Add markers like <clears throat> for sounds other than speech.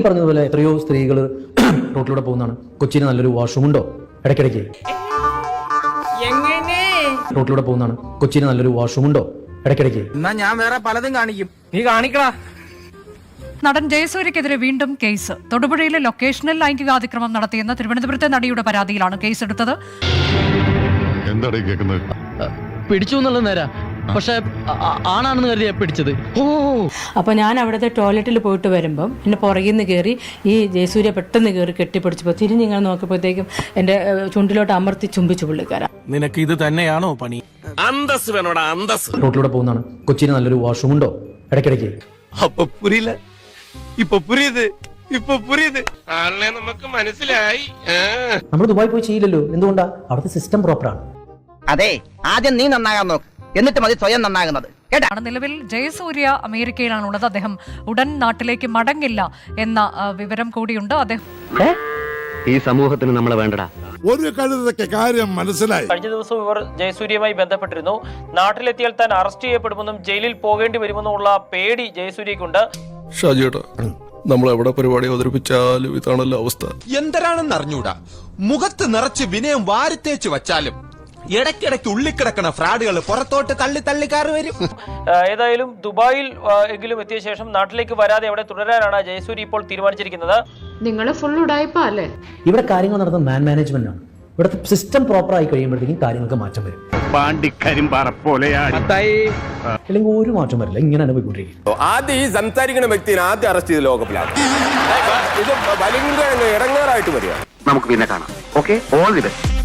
ഈ പറഞ്ഞതുപോലെ എത്രയോ സ്ത്രീകൾ <clears throat> റോട്ടിലൂടെ പോകുന്നതാണ്. കൊച്ചിന് നല്ലൊരു വാഷ്റൂം ഉണ്ടോ? ഇടയ്ക്കിടയ്ക്ക്. റോട്ടിലൂടെ പോകുന്നതാണ്. കൊച്ചിന് നല്ലൊരു വാഷ്റൂം ഉണ്ടോ? ഇടയ്ക്കിടയ്ക്ക്. എന്നാ ഞാൻ വേറെ പലതും കാണിക്കും. നീ കാണിക്കടാ. നടൻ ജയസൂര്യക്കെതിരെ വീണ്ടും കേസ്. തൊടുപുഴയിലെ ലൊക്കേഷനിൽ ലൈംഗികാതിക്രമം നടത്തിയെന്ന തിരുവനന്തപുരത്തെ നടിയുടെ പരാതിയിലാണ് കേസെടുത്തത്. പിടിച്ചു എന്നുള്ളത് നേരാ. പക്ഷെ ആണാണെന്ന് കരുതിയാ പിടിച്ചത്. ഓ. അപ്പോൾ ഞാൻ അവിടുത്തെ ടോയ്ലറ്റിൽ പോയിട്ട് വരുമ്പം എന്നെ പുറകിൽ നിന്ന് കയറി ഈ ജയസൂര്യ പെട്ടെന്ന് കയറി കെട്ടിപ്പിടിച്ചപ്പോൾ തിരിഞ്ഞിങ്ങനെ നോക്കിയപ്പോഴത്തേക്കും എന്റെ ചുണ്ടിലോട്ട് അമർത്തി ചുംബിച്ചു പുള്ളിക്കാരൻ നിനക്ക് ഇത് തന്നെയാണോ പണി? അന്തസ് വേണോടാ അന്തസ് റോട്ടിലൂടെ പോകുന്നതാണ്. കൊച്ചിന് നല്ലൊരു വാഷ്റൂം ഉണ്ടോ? ഇടയ്ക്കിടയ്ക്ക്. അപ്പൊ പുരിയില്ല. ഇപ്പൊ പുരിയത് ഇപ്പൊ പുരിയത്. ആളിനെ നമുക്ക് മനസ്സിലായി. നമ്മൾ ദുബായി പോയി ചെയ്യില്ലല്ലോ. എന്തുകൊണ്ടാ? അവിടുത്തെ സിസ്റ്റം പ്രോപ്പറാണ് അതെ ആദ്യം നീ നന്നാകാൻ നോക്ക്. എന്നിട്ട് മതി സ്വയം നന്നാകുന്നത്. കേട്ടാണ് നിലവിൽ ജയസൂര്യ അമേരിക്കയിലാണുള്ളത്. അദ്ദേഹം ഉടൻ നാട്ടിലേക്ക് മടങ്ങില്ല എന്ന വിവരം കൂടിയുണ്ട്. അദ്ദേഹം ഈ സമൂഹത്തിന് നമ്മളെ വേണ്ടടാ. ഒരു കഴുതൊക്കെ കാര്യം മനസ്സിലായി. കഴിഞ്ഞ ദിവസം ഇവർ ജയസൂര്യയുമായി ബന്ധപ്പെട്ടിരുന്നു. നാട്ടിലെത്തിയാൽ താൻ അറസ്റ്റ് ചെയ്യപ്പെടുമെന്നും ജയിലിൽ പോകേണ്ടി വരുമെന്നുമുള്ള പേടി ജയസൂര്യക്കുണ്ട് ഷാജിയേട്ടാ നമ്മൾ എവിടെ പരിപാടി അവതരിപ്പിച്ചാലും ഇതാണല്ലോ അവസ്ഥ. എന്തരാണെന്ന് അറിഞ്ഞൂടാ മുഖത്ത് നിറച്ച് വിനയം വാരിത്തേച്ച് വച്ചാലും ഇടയ്ക്കിടയ്ക്ക് ഉള്ളിക്കിടക്കണ ഫ്രാഡുകൾ പുറത്തോട്ട് തള്ളി തള്ളി കയറി വരും. ഏതായാലും ദുബായിൽ എങ്കിലും എത്തിയ ശേഷം നാട്ടിലേക്ക് വരാതെ അവിടെ തുടരാനാണ് ജയസൂരി ഇപ്പോൾ തീരുമാനിച്ചിരിക്കുന്നത്. നിങ്ങൾ ഫുൾ ഉടായ്പ അല്ലേ? ഇവിടെ കാര്യങ്ങൾ നടത്തുന്ന മാൻ മാനേജ്മെന്റ് ആണ്. ഇവിടുത്തെ സിസ്റ്റം പ്രോപ്പർ ആയി കഴിയുമ്പോഴത്തേക്കും കാര്യങ്ങൾക്ക് മാറ്റം വരും. അല്ലെങ്കിൽ ഒരു മാറ്റം വരില്ല. ഇങ്ങനെ അനുഭവിക്കൊണ്ടിരിക്കും ആദ്യം ഈ സംസാരിക്കുന്ന വ്യക്തിനെ ആദ്യം അറസ്റ്റ് ചെയ്ത് ലോകപ്പിലാണ് ഇത് ഭയങ്കര ഇടങ്ങേറായിട്ട് വരിക. നമുക്ക് പിന്നെ കാണാം. Okay all the best